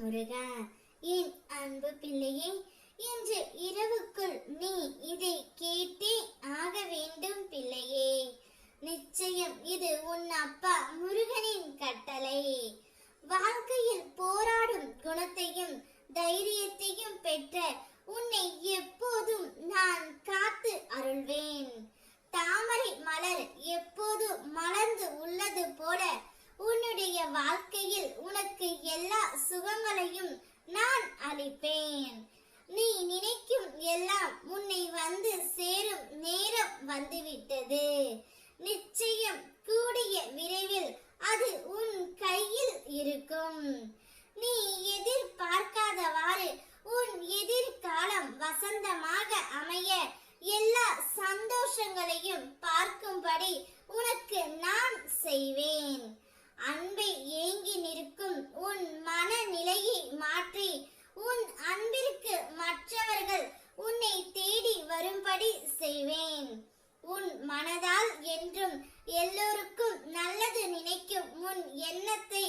முருகா என் அன்பு பிள்ளையே இன்று இரவுக்குள் நீ இதை கேட்டே ஆக வேண்டும் பிள்ளையே. நிச்சயம் இது உன் அப்பா முருகனின் கட்டளை. வாழ்க்கையில் போராடும் குணத்தையும் தைரியத்தையும் பெற்ற உன்னை எப்போதும் நான் காத்து அருள்வேன். தாமரை மலர் எப்போது மலர்ந்து உள்ளது போல வாழ்க்கையில் உனக்கு எல்லா சுகங்களையும் நான் அளிப்பேன். நீ நினைக்கும் எல்லாம் உன்னை வந்து சேரும் நேரம் வந்துவிட்டது. நிச்சயம் கூடிய விரைவில் அது உன் கையில் இருக்கும். நீ எதிர்பார்க்காதவாறு உன் எதிர்காலம் வசந்தமாக அமைய எல்லா சந்தோஷங்களையும் பார்க்கும்படி உனக்கு மனதால் என்றும் எல்லோருக்கும் நல்லது நினைக்கும் முன் எண்ணத்தை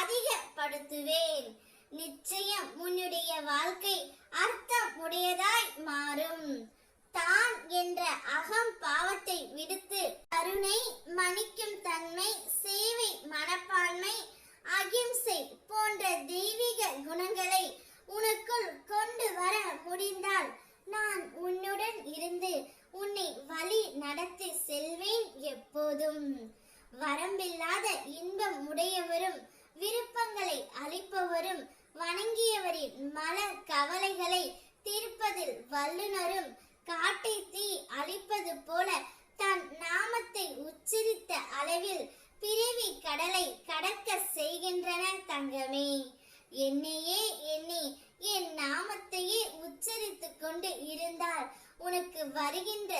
அதிகப்படுத்துவேன். நிச்சயம் உன்னுடைய வாழ்க்கை அர்த்தம் உடையதாய் மாறும். தான் என்ற அகம் பாவத்தை விடுத்து கருணை மன்னிக்கும் தன்மை நடத்தி செல்வேன் எப்போதும். வரம்பில்லாத இன்பம் உடையவரும் விருப்பங்களை அளிப்பவரும் வணங்கியவரின் மன கவலைகளை தீர்ப்பதில் வல்லுனரும் காட்டை தீ அழிப்பது போல தன் நாமத்தை உச்சரித்த அளவில் பிறவி கடலை கடக்க செய்கின்றன தங்கமே. என்னையே எண்ணி என் நாமத்தையே உச்சரித்துக் கொண்டு இருந்தால் உனக்கு வருகின்ற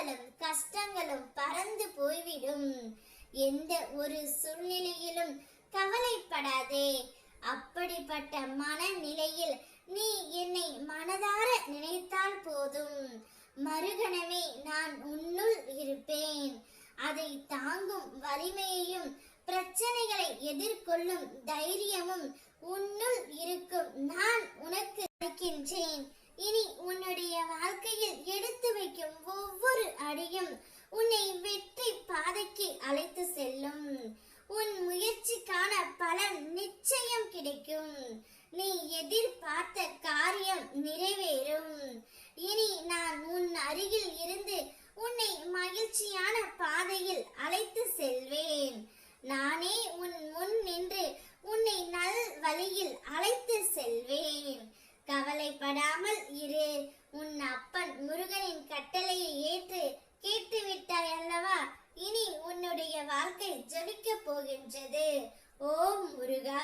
துன்பங்களும் கஷ்டங்களும் பறந்து போய்விடும். எந்த ஒரு சூழ்நிலையிலும் கவலைப்படாதே. அப்படிப்பட்ட மனநிலையில் நீ என்னை மனதார நினைத்தால் போதும். மறுகணமே நான் உன்னுள் இருப்பேன். அதை தாங்கும் வலிமையையும் பிரச்சனைகளை எதிர்கொள்ளும் தைரியமும் உன்னுள் இருக்கும். நான் உனக்கு அளிக்கின்றேன். இனி உன்னுடைய வாழ்க்கையில் எடுத்து வைக்கும் ஒவ்வொரு அடியும் உன்னை வெற்றி பாதைக்கு அழைத்து செல்லும். உன் முயற்சிக்கான பலன் நிச்சயம் கிடைக்கும். நீ எதிர்பார்த்த காரியம் நிறைவேறும். இனி நான் உன் அருகில் இருந்து உன்னை மகிழ்ச்சியான பாதையில் அழைத்து செல்வேன். நானே உன் முன் நின்று உன்னை நல் வழியில் அழைத்து செல்வேன். கவலைப்படாமல் இரு. முருகனின் கட்டளையை ஏற்று கேட்டுவிட்டாய் அல்லவா? இனி உன்னுடைய வாழ்க்கை ஜொலிக்கப் போகின்றது. ஓம் முருகா.